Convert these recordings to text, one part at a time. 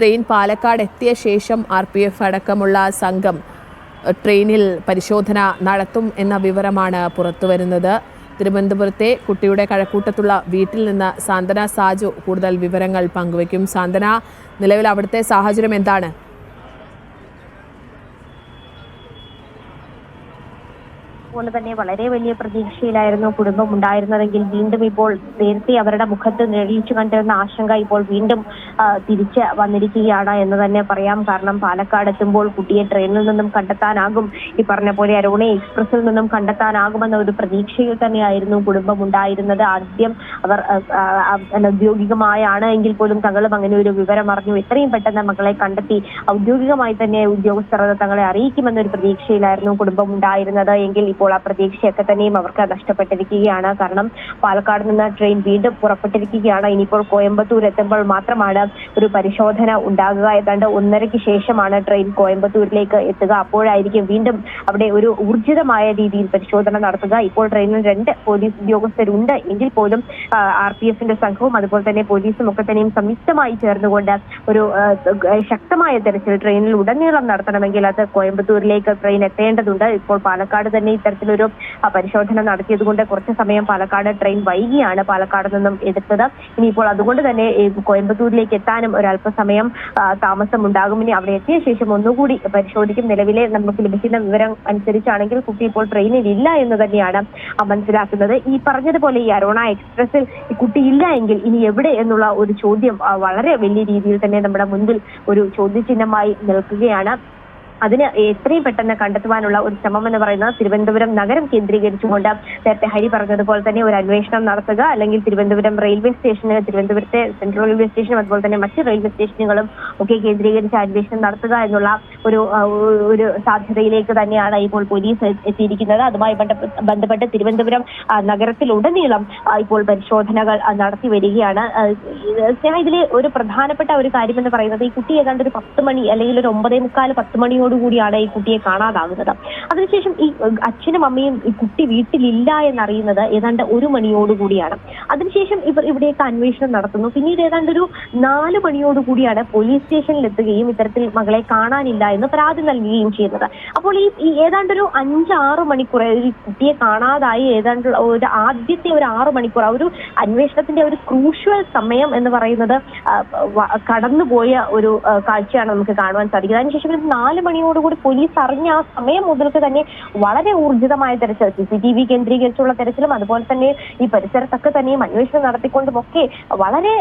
Train Palakkad എത്തിയ ശേഷം R P F അടക്കമുള്ള സംഘം ട്രെയിനിൽ പരിശോധന നടത്തും എന്ന വിവരമാണ് പുറത്തുവരുന്നത് തിരുവനന്തപുരത്തെ കുട്ടിയുടെ കഴക്കൂട്ടത്തുള്ള വീട്ടിൽ നിന്ന് സാന്ത്വന സാജു കൂടുതൽ വിവരങ്ങൾ പങ്കുവയ്ക്കും. സാന്ത്വന നിലവിൽ അവിടുത്തെ സാഹചര്യം എന്താണ്? പോലെ തന്നെ വളരെ വലിയ പ്രതീക്ഷയിലായിരുന്നു കുടുംബം ഉണ്ടായിരുന്നതെങ്കിൽ വീണ്ടും ഇപ്പോൾ നേരത്തെ അവരുടെ മുഖത്ത് നിഴലിച്ചു കണ്ടിരുന്ന ആശങ്ക ഇപ്പോൾ വീണ്ടും തിരിച്ച് വന്നിരിക്കുകയാണ് എന്ന് തന്നെ പറയാം. കാരണം പാലക്കാട് എത്തുമ്പോൾ കുട്ടിയെ ട്രെയിനിൽ നിന്നും കണ്ടെത്താനാകും. ഈ പറഞ്ഞ പോലെ അരുണെ എക്സ്പ്രസിൽ നിന്നും കണ്ടെത്താനാകുമെന്ന ഒരു പ്രതീക്ഷയിൽ തന്നെയായിരുന്നു കുടുംബം ഉണ്ടായിരുന്നത്. ആദ്യം അവർ ഔദ്യോഗികമായാണ് എങ്കിൽ പോലും തങ്ങളും അങ്ങനെ ഒരു വിവരം അറിഞ്ഞു. എത്രയും പെട്ടെന്ന് മകളെ കണ്ടെത്തി ഔദ്യോഗികമായി തന്നെ ഉദ്യോഗസ്ഥർ തങ്ങളെ അറിയിക്കുമെന്നൊരു പ്രതീക്ഷയിലായിരുന്നു കുടുംബം ഉണ്ടായിരുന്നത്. എങ്കിൽ ഇപ്പോൾ ആ പ്രതീക്ഷയൊക്കെ തന്നെയും അവർക്ക് നഷ്ടപ്പെട്ടിരിക്കുകയാണ്. കാരണം പാലക്കാട് നിന്ന് ട്രെയിൻ വീണ്ടും പുറപ്പെട്ടിരിക്കുകയാണ്. ഇനിയിപ്പോൾ കോയമ്പത്തൂർ എത്തുമ്പോൾ മാത്രമാണ് ഒരു പരിശോധന ഉണ്ടാകുക ഏതാണ്ട് ഒന്നരയ്ക്ക് ശേഷമാണ് ട്രെയിൻ കോയമ്പത്തൂരിലേക്ക് എത്തുക. അപ്പോഴായിരിക്കും വീണ്ടും അവിടെ ഒരു ഊർജിതമായ രീതിയിൽ പരിശോധന നടത്തുക. ഇപ്പോൾ ട്രെയിനിൽ രണ്ട് പോലീസ് ഉദ്യോഗസ്ഥരുണ്ട്. എങ്കിൽ പോലും ആർ പി എഫിന്റെ സംഘവും അതുപോലെ തന്നെ പോലീസും ഒക്കെ തന്നെയും സംയുക്തമായി ചേർന്നുകൊണ്ട് ഒരു ശക്തമായ തെരച്ചിൽ ട്രെയിനിൽ ഉടനീളം നടത്തണമെങ്കിൽ അത് കോയമ്പത്തൂരിലേക്ക് ട്രെയിൻ എത്തേണ്ടതുണ്ട്. ഇപ്പോൾ പാലക്കാട് തന്നെ ആ, പരിശോധന നടത്തിയത് കൊണ്ട് കുറച്ച് സമയം പാലക്കാട് ട്രെയിൻ വൈകിയാണ് പാലക്കാട് നിന്നും എടുത്തത്. ഇനിയിപ്പോൾ അതുകൊണ്ട് തന്നെ കോയമ്പത്തൂരിലേക്ക് എത്താനും ഒരല്പസമയം താമസം ഉണ്ടാകും ഇനി അവിടെ എത്തിയ ശേഷം ഒന്നുകൂടി പരിശോധിക്കും. നിലവിലെ നമുക്ക് ലഭിക്കുന്ന വിവരം അനുസരിച്ചാണെങ്കിൽ കുട്ടി ഇപ്പോൾ ട്രെയിനിൽ ഇല്ല എന്ന് തന്നെയാണ് മനസ്സിലാക്കുന്നത്. ഈ പറഞ്ഞതുപോലെ ഈ അരോണ എക്സ്പ്രസിൽ കുട്ടി ഇല്ല എങ്കിൽ ഇനി എവിടെ എന്നുള്ള ഒരു ചോദ്യം വളരെ വലിയ രീതിയിൽ തന്നെ നമ്മുടെ മുൻപിൽ ഒരു ചോദ്യചിഹ്നമായി നിൽക്കുകയാണ്. അതിന് എത്രയും പെട്ടെന്ന് കണ്ടെത്തുവാനുള്ള ഒരു ശ്രമം എന്ന് പറയുന്നത് തിരുവനന്തപുരം നഗരം കേന്ദ്രീകരിച്ചുകൊണ്ട് നേരത്തെ ഹരി പറഞ്ഞതുപോലെ തന്നെ ഒരു അന്വേഷണം നടത്തുക അല്ലെങ്കിൽ തിരുവനന്തപുരം റെയിൽവേ സ്റ്റേഷന് തിരുവനന്തപുരത്തെ സെൻട്രൽ റെയിൽവേ സ്റ്റേഷനും അതുപോലെ തന്നെ മറ്റ് റെയിൽവേ സ്റ്റേഷനുകളും ഒക്കെ കേന്ദ്രീകരിച്ച് അന്വേഷണം നടത്തുക എന്നുള്ള ഒരു ഒരു സാധ്യതയിലേക്ക് തന്നെയാണ് ഇപ്പോൾ പോലീസ് എത്തിയിരിക്കുന്നത്. അതുമായി ബന്ധപ്പെ- ബന്ധപ്പെട്ട് തിരുവനന്തപുരം നഗരത്തിലുടനീളം ഇപ്പോൾ പരിശോധനകൾ നടത്തി വരികയാണ്. ഇതിലെ ഒരു പ്രധാനപ്പെട്ട ഒരു കാര്യം എന്ന് പറയുന്നത് ഈ കുട്ടി ഏതാണ്ട് ഒരു പത്ത് മണി അല്ലെങ്കിൽ ഒരു ഒമ്പതേ മുക്കാൽ പത്ത് മണിയോടുകൂടിയാണ് ഈ കുട്ടിയെ കാണാതാകുന്നത്. അതിനുശേഷം ഈ അച്ഛനും അമ്മയും ഈ കുട്ടി വീട്ടിലില്ല എന്നറിയുന്നത് ഏതാണ്ട് ഒരു മണിയോടുകൂടിയാണ് അതിനുശേഷം ഇവർ ഇവിടെയൊക്കെ അന്വേഷണം നടത്തുന്നു. പിന്നീട് ഏതാണ്ട് ഒരു നാല് മണിയോടുകൂടിയാണ് പോലീസ് സ്റ്റേഷനിൽ എത്തുകയും ഇത്തരത്തിൽ മകളെ കാണാനില്ല എന്ന് പരാതി നൽകുകയും ചെയ്യുന്നത്. അപ്പോൾ ഈ ഏതാണ്ട് ഒരു ആറ് മണിക്കൂർ ഈ കുട്ടിയെ കാണാതായി ഏതാണ്ട് ഒരു ആദ്യത്തെ ഒരു ആറ് മണിക്കൂർ ഒരു അന്വേഷണത്തിന്റെ ഒരു ക്രൂഷ്യൽ സമയം എന്ന് പറയുന്നത് കടന്നുപോയ ഒരു കാഴ്ചയാണ് നമുക്ക് കാണുവാൻ സാധിക്കുന്നത്. അതിനുശേഷം നാല് മണിയോടുകൂടി പോലീസ് അറിഞ്ഞ ആ സമയം മുതൽക്ക് തന്നെ വളരെ ഊർജിതമായ തെരച്ചിൽ. സി സി ടി വി കേന്ദ്രീകരിച്ചുള്ള തെരച്ചിലും അതുപോലെ തന്നെ ഈ പരിസരത്തൊക്കെ തന്നെയും അന്വേഷണം നടത്തിക്കൊണ്ടും ഒക്കെ വളരെ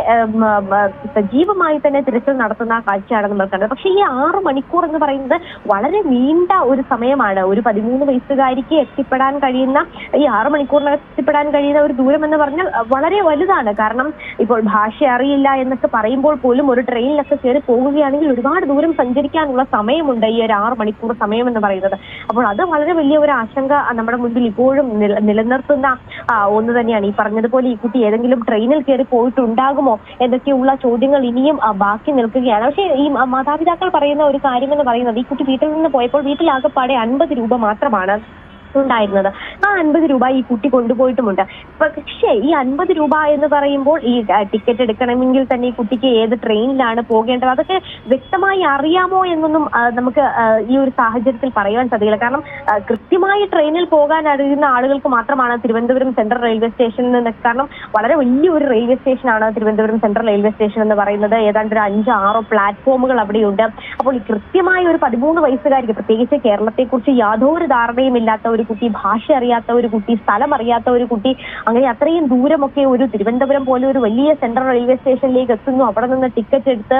സജീവമായി തന്നെ തിരച്ചിൽ നടത്തുന്ന കാഴ്ചയാണ് നമ്മൾ കണ്ടത്. പക്ഷേ ഈ ആറ് മണിക്കൂർ എന്ന് പറയുന്നത് വളരെ നീണ്ട ഒരു സമയമാണ്. ഒരു പതിമൂന്ന് വയസ്സുകാരിക്ക് എത്തിപ്പെടാൻ കഴിയുന്ന ഈ ആറ് മണിക്കൂറിനകത്ത് എത്തിപ്പെടാൻ കഴിയുന്ന ഒരു ദൂരം എന്ന് പറഞ്ഞാൽ വളരെ വലുതാണ്. കാരണം ഇപ്പോൾ ഭാഷ അറിയില്ല എന്നൊക്കെ പറയുമ്പോൾ പോലും ഒരു ട്രെയിനിലൊക്കെ കയറി പോവുകയാണെങ്കിൽ ഒരുപാട് ദൂരം സഞ്ചരിക്കാനുള്ള സമയമുണ്ട് ഈ ഒരു ആറ് മണിക്കൂർ സമയം എന്ന് പറയുന്നത്. അപ്പോൾ അത് വളരെ വലിയ ഒരു ആശങ്ക നമ്മുടെ മുൻപിൽ ഇപ്പോഴും നിലനിർത്തുന്ന ഒന്ന് തന്നെയാണ്. ഈ പറഞ്ഞതുപോലെ ഈ കുട്ടി ഏതെങ്കിലും ട്രെയിനിൽ കയറി പോയിട്ടുണ്ടാകുമോ എന്നൊക്കെയുള്ള ചോദ്യങ്ങൾ ഇനിയും ബാക്കി നിൽക്കുകയാണ്. പക്ഷേ ഈ മാതാപിതാക്കൾ പറയുന്ന ഒരു കാര്യം എന്ന് പറയുന്നത് ഈ കുട്ടി വീട്ടിൽ നിന്ന് പോയപ്പോൾ വീട്ടിലാകെപ്പാടെ അൻപത് രൂപ മാത്രമാണ്. ഉണ്ടായിരുന്നത്. ആ അൻപത് രൂപ ഈ കുട്ടി കൊണ്ടുപോയിട്ടുമുണ്ട്. പക്ഷേ ഈ അൻപത് രൂപ എന്ന് പറയുമ്പോൾ ഈ ടിക്കറ്റ് എടുക്കണമെങ്കിൽ തന്നെ ഈ കുട്ടിക്ക് ഏത് ട്രെയിനിലാണ് പോകേണ്ടത്? അതൊക്കെ വ്യക്തമായി അറിയാമോ എന്നൊന്നും നമുക്ക് ഈ ഒരു സാഹചര്യത്തിൽ പറയാൻ സാധിക്കില്ല. കാരണം കൃത്യമായി ട്രെയിനിൽ പോകാൻ അറിയുന്ന ആളുകൾക്ക് മാത്രമാണ് തിരുവനന്തപുരം സെൻട്രൽ റെയിൽവേ സ്റ്റേഷനിൽ നിന്ന് കാരണം വളരെ വലിയൊരു റെയിൽവേ സ്റ്റേഷനാണ് തിരുവനന്തപുരം സെൻട്രൽ റെയിൽവേ സ്റ്റേഷൻ എന്ന് പറയുന്നത്. ഏതാണ്ട് ഒരു അഞ്ചോ ആറോ പ്ലാറ്റ്ഫോമുകൾ അവിടെയുണ്ട്. അപ്പോൾ ഈ കൃത്യമായ ഒരു പതിമൂന്ന് വയസ്സുകാരിക്ക് പ്രത്യേകിച്ച് കേരളത്തെക്കുറിച്ച് യാതൊരു ധാരണയും ഇല്ലാത്ത കുട്ടി ഭാഷ അറിയാത്ത ഒരു കുട്ടി സ്ഥലം അറിയാത്ത ഒരു കുട്ടി അങ്ങനെ അത്രയും ദൂരമൊക്കെ ഒരു തിരുവനന്തപുരം പോലെ ഒരു വലിയ സെൻട്രൽ റെയിൽവേ സ്റ്റേഷനിലേക്ക് എത്തുന്നു. അവിടെ നിന്ന് ടിക്കറ്റ് എടുത്ത്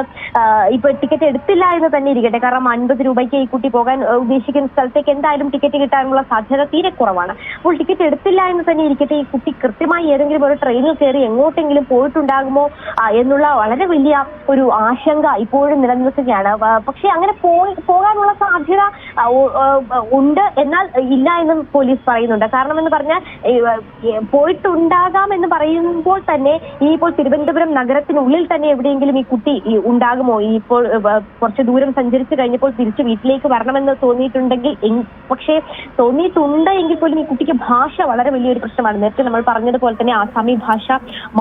ഇപ്പൊ ടിക്കറ്റ് എടുത്തില്ല എന്ന് തന്നെ ഇരിക്കട്ടെ. കാരണം അൻപത് രൂപയ്ക്ക് ഈ കുട്ടി പോകാൻ ഉദ്ദേശിക്കുന്ന സ്ഥലത്തേക്ക് എന്തായാലും ടിക്കറ്റ് കിട്ടാനുള്ള സാധ്യത തീരെ കുറവാണ്. അപ്പോൾ ടിക്കറ്റ് എടുത്തില്ല എന്ന് തന്നെ ഇരിക്കട്ടെ. ഈ കുട്ടി കൃത്യമായി ഏതെങ്കിലും ഒരു ട്രെയിനിൽ കയറി എങ്ങോട്ടെങ്കിലും പോയിട്ടുണ്ടാകുമോ എന്നുള്ള വളരെ വലിയ ഒരു ആശങ്ക ഇപ്പോഴും നിലനിൽക്കുകയാണ്. പക്ഷെ അങ്ങനെ പോകാനുള്ള സാധ്യത ഉണ്ട്. എന്നാൽ ഇല്ല എന്ന് എന്ന് പോലീസ് പറയുന്നുണ്ട്. കാരണം എന്ന് പറഞ്ഞാൽ പോയിട്ടുണ്ടാകാം എന്ന് പറയുമ്പോൾ തന്നെ ഈ ഇപ്പോൾ തിരുവനന്തപുരം നഗരത്തിനുള്ളിൽ തന്നെ എവിടെയെങ്കിലും ഈ കുട്ടി ഉണ്ടാകുമോ? ഈ ഇപ്പോൾ കുറച്ച് ദൂരം സഞ്ചരിച്ചു കഴിഞ്ഞപ്പോൾ തിരിച്ചു വീട്ടിലേക്ക് വരണമെന്ന് തോന്നിയിട്ടുണ്ടെങ്കിൽ പക്ഷേ തോന്നിയിട്ടുണ്ട് എങ്കിൽ പോലും ഈ കുട്ടിക്ക് ഭാഷ വളരെ വലിയൊരു പ്രശ്നമാണ്. നേരത്തെ നമ്മൾ പറഞ്ഞതുപോലെ തന്നെ ആസാമി ഭാഷ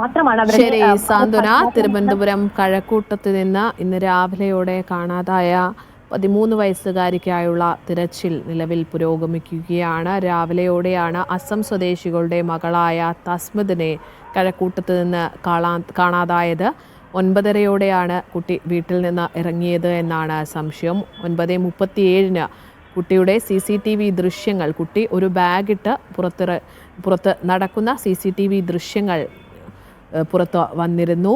മാത്രമാണ് അവരുടെ സാന്ത്വന. തിരുവനന്തപുരം കഴക്കൂട്ടത്ത് നിന്ന് ഇന്ന് രാവിലെയോടെ കാണാതായ പതിമൂന്ന് വയസ്സുകാരിക്കായുള്ള തിരച്ചിൽ നിലവിൽ പുരോഗമിക്കുകയാണ്. രാവിലെയോടെയാണ് അസം സ്വദേശികളുടെ മകളായ തസ്മദിനെ കഴക്കൂട്ടത്ത് നിന്ന് കാണാ കാണാതായത്. ഒൻപതരയോടെയാണ് കുട്ടി വീട്ടിൽ നിന്ന് ഇറങ്ങിയത് എന്നാണ് സംശയം. ഒൻപത് മുപ്പത്തിയേഴിന് കുട്ടിയുടെ സി സി ടി വി ദൃശ്യങ്ങൾ കുട്ടി ഒരു ബാഗിട്ട് പുറത്തിറ പുറത്ത് നടക്കുന്ന സി സി ടി വി ദൃശ്യങ്ങൾ പുറത്ത് വന്നിരുന്നു.